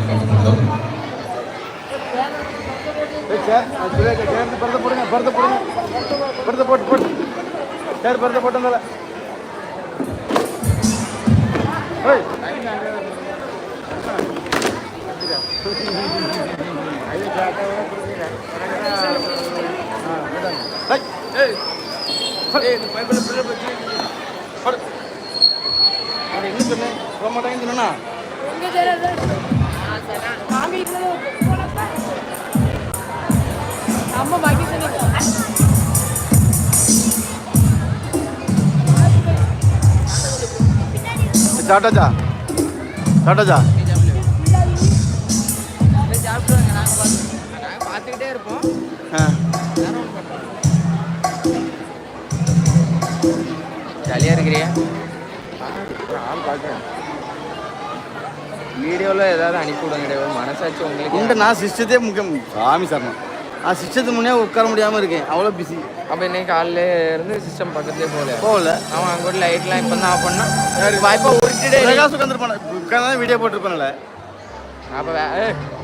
கேட்டுக்கொள்கிறோம் சேர்ந்து பருத்த போடுங்க பருத்த போடுங்க பருத்த போட்டு போட்டு சேர் பருத்த போட்டதால என்ன சொன்னேன் போக மாட்டாங்கன்னு சொன்னா அம்மா பாக்கி சொன்னீங்க சாட்டாச்சா சாட்டாச்சா சாப்பிடுவாங்க நாங்கள் பார்த்து பார்த்துக்கிட்டே இருப்போம் ஜாலியாக இருக்கிறியா? வீடியோவில் ஏதாவது அனுப்பி விடுங்க ஒரு மனசாட்சி உங்களுக்கு உண்டு நான் சிஸ்டத்தே முக்கியம் சாமி சரணம். நான் சிஸ்டத்துக்கு முன்னே உட்கார முடியாமல் இருக்கேன். அவ்வளோ பிஸி அப்போ இன்னைக்கு காலையில இருந்து சிஸ்டம் பக்கத்துலேயே போகல போகல. அவன் அங்கே ஒரு லைட்லாம் இப்போ தான் ஆஃப் பண்ணா. வாய்ப்பாக உருட்டுடே பிரகாஷ் உட்காந்துருப்பான உட்காந்து வீடியோ போட்டிருப்பானல. அப்போ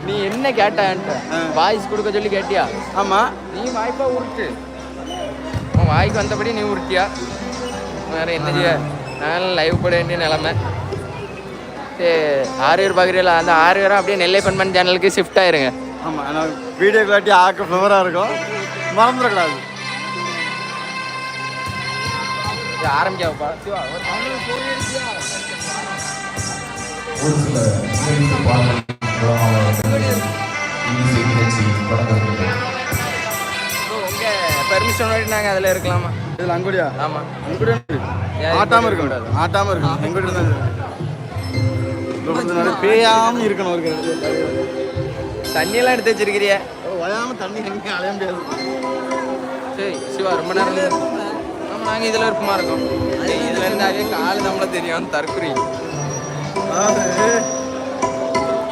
நீ என்ன கேட்டான்ட்டு. வாய்ஸ் கொடுக்க சொல்லி கேட்டியா? ஆமாம் நீ வாய்ப்பா உருட்டு. உன் வாய்க்கு வந்தபடி நீ உருட்டியா? வேற என்ன செய்ய? நான் லைவ் போட வேண்டிய நிலமை. ஆரியர் பகுதியில் அந்த ஆரியரும் அப்படியே நெல்லை பண்பன் சேனலுக்கு ஷிஃப்ட் ஆயிருங்க. ஆமாம் நான் வீடியோ காட்டி ஆக்க ஃபேவராக இருக்கும். மறந்துடக்கூடாது. ஆரம்பிக்காப்பா ஒரு சில சிறப்பு பாடல்கள் நிகழ்ச்சி நாங்கள் அதில் இருக்கலாமா? இதில் அங்குடியா ஆமாம் அங்குடியா ஆட்டாமல் இருக்க ஆட்டாமல் இருக்கணும். எங்கிட்ட பேயாமல் இருக்கணும் ஒரு தண்ணியெல்லாம் எடுத்து வச்சிருக்கிறியா? வயாமல் தண்ணி எங்கேயும் அலைய முடியாது. சரி சிவா ரொம்ப நேரம் நாங்கள் இதில் இருப்பமா இருக்கோம். இதில் இருந்தாலே கால் நம்மள தெரியும் தற்குறி.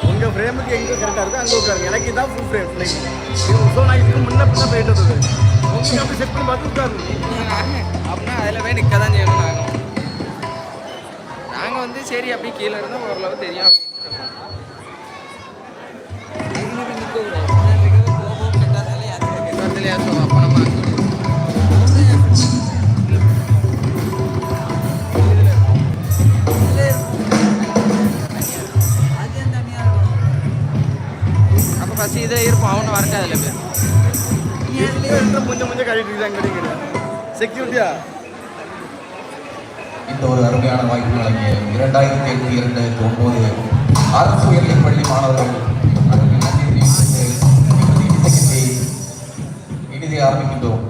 உங்கள் ஃப்ரேமுக்கு எங்கே கரெக்டாக இருக்கோ அங்கே உட்காருங்க. எனக்கு இதான் ஃபுல் ஃப்ரேம் ஸோ நான் இதுக்கு முன்ன பின்ன போயிட்டு வந்தது. உங்களுக்கு அப்படி செட் பண்ணி பார்த்து உட்காருங்க. அப்படின்னா அதில் போய் நிற்க தான் செய்யணும் நாங்கள் வந்து சரி அப்படியே கீழே இருந்தால் ஓரளவு தெரியும் அப்போ நம்ம அப்போ ஃபஸ்ட்டு இதே இருப்போம். அவனு வரட்டு அதில் கொஞ்சம் கொஞ்சம் கழிட்டு செக்யூரிட்டியா இந்த ஒரு அருமையான வாய்ப்பு வழங்கிய இரண்டாயிரத்தி எட்டு இரண்டாயிரத்தி ஒன்பது அரசு உயர்நிலைப் பள்ளி மாணவர்கள் அதற்கு நன்றி தெரிவித்து எமது ஆரம்பிக்கின்றோம்.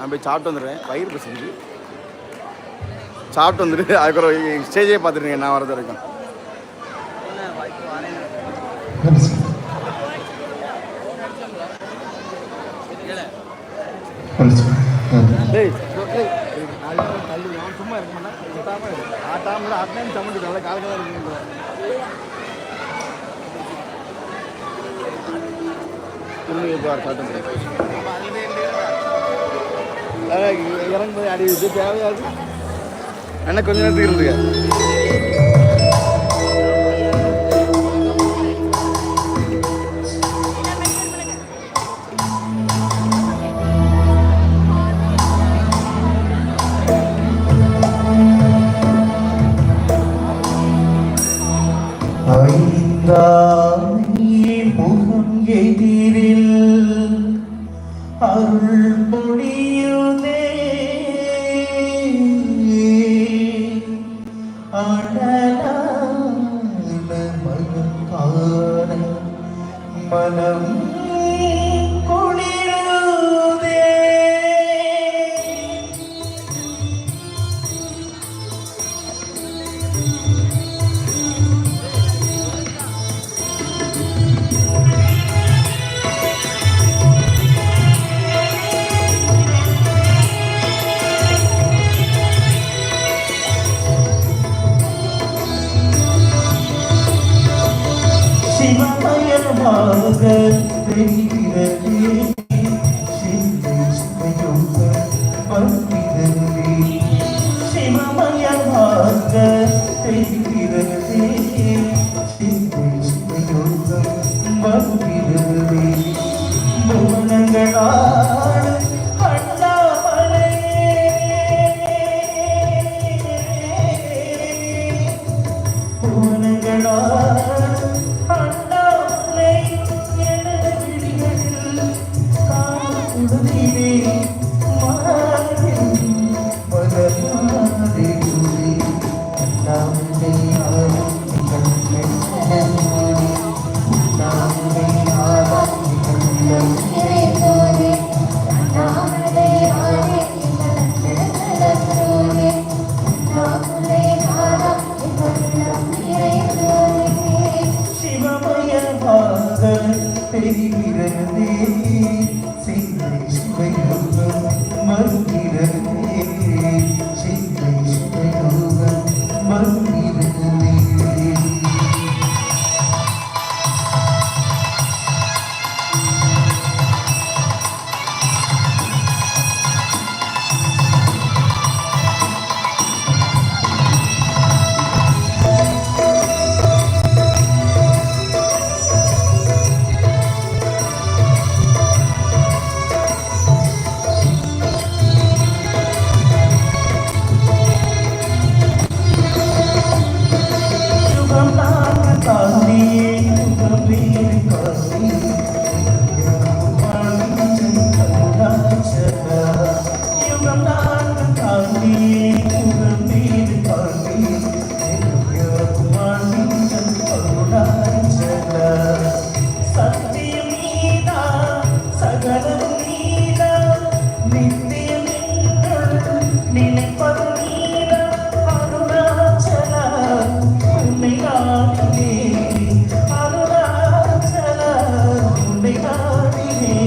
நான் போய் சாப்பிட்டு வந்துடுவேன் வயிறு பசிக்குது சாப்பிட்டு வந்துட்டு அதுக்கப்புறம் ஸ்டேஜே பார்த்துருங்க நான் வரது வரைக்கும். சும்மா இருக்க மாட்டான் ஆட்டாமல் ஆட்டாமல் சம்மந்து நல்ல காலக்காக இருக்குங்க இப்போ சாப்பிட்டு இறங்கும் போது அடி இது தேவையாது என்ன கொஞ்ச நேரத்துக்கு இருந்துக்க ஐந்தா അടലാന മനം Hari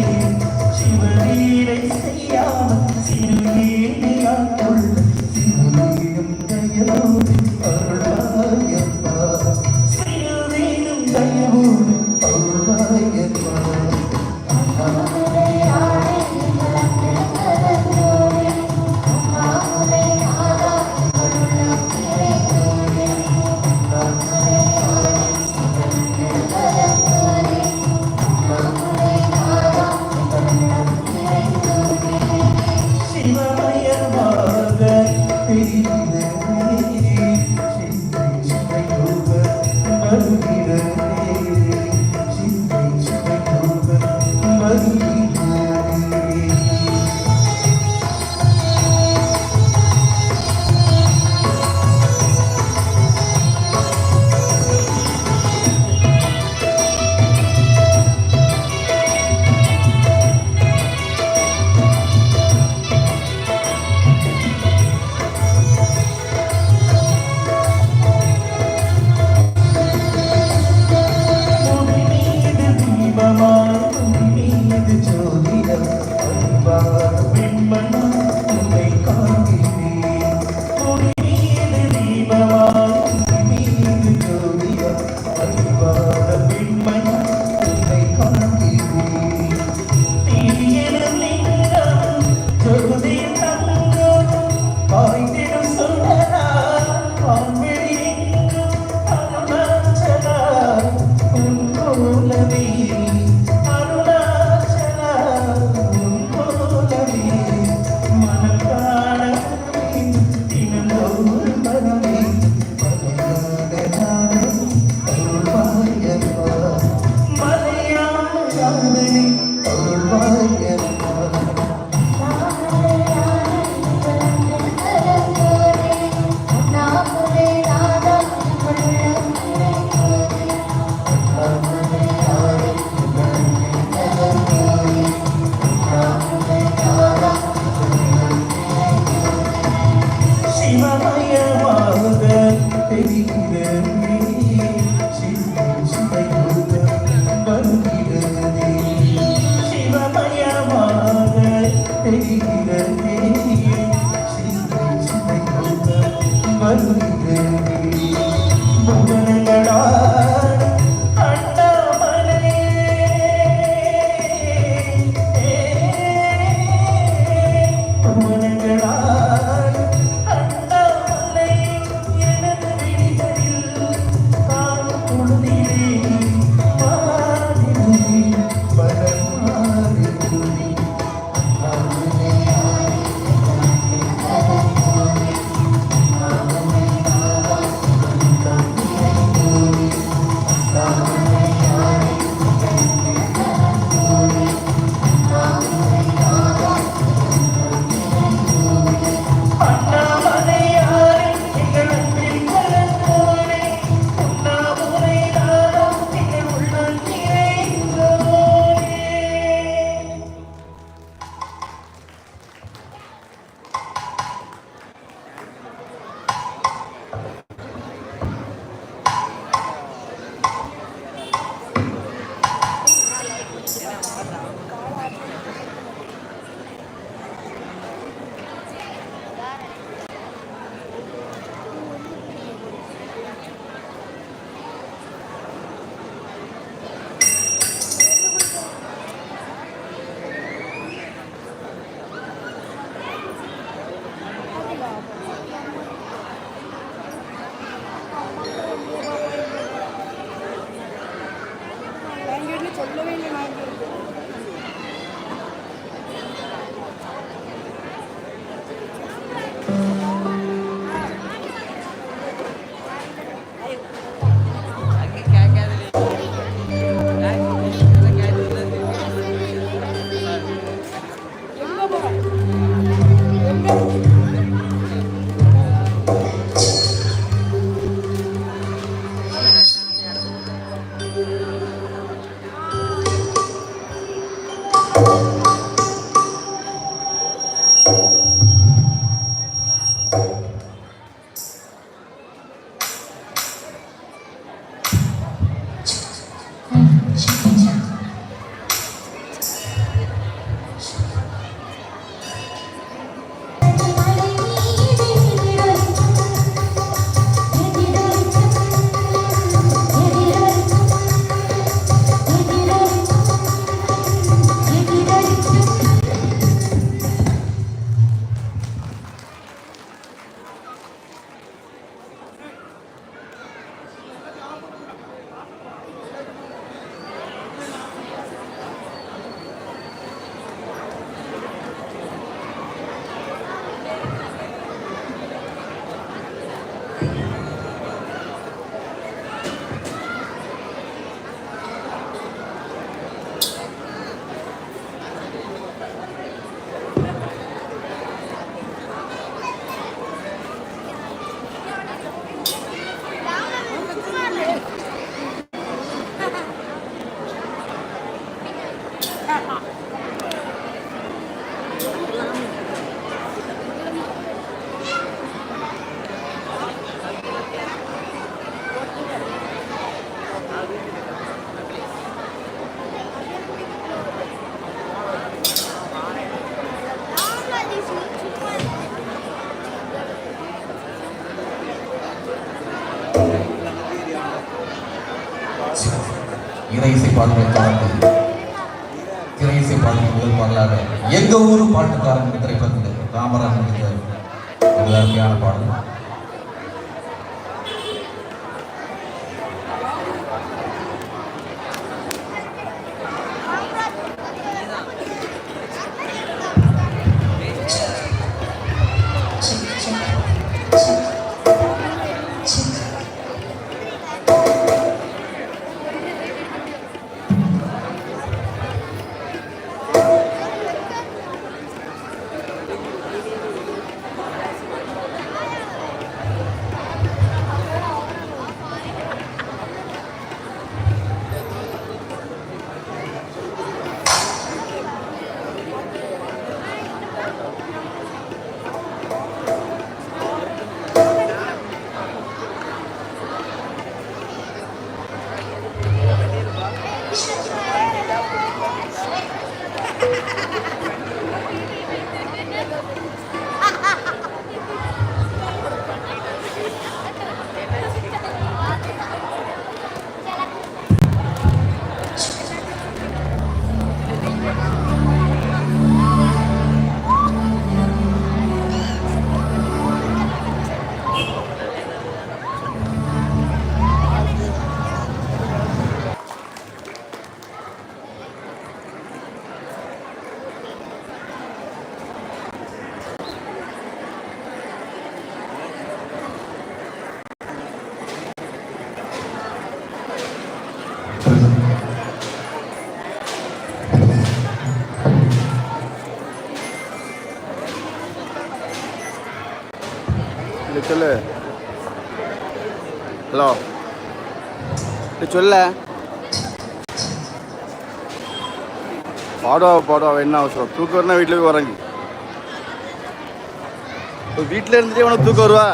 இறை இசை பாடல்களை தொடர்ந்து திரை இசை பாடல்கள் முதல் பாடலாக எங்க ஊரு பாட்டுக்காரன் திரைப்படத்தில் ராமராஜன் நடித்த ஒரு அருமையான பாடல். சொல்ல. பாடுவா பாடுவா என்ன அவசரம். தூக்கம் வரனா வீட்டில் போய் வரங்க இப்போ வீட்டில் இருந்துட்டே உனக்கு தூக்கம் வருவா?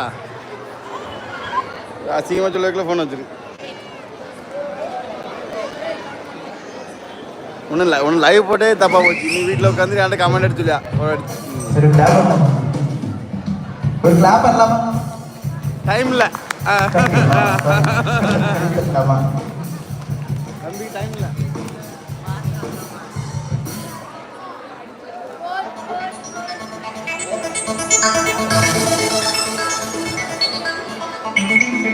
அசிங்கமாக சொல்ல வைக்கல ஃபோன் வச்சிருக்கு ஒன்றும் இல்லை ஒன்றும் லைவ் போட்டே தப்பாக போச்சு. நீ வீட்டில் உட்காந்து என்கிட்ட கமெண்ட் அடிச்சுலையா ஒரு டைம் இல்லை. ஆமா தம்பி டைம் இல்லை பச்சிக்க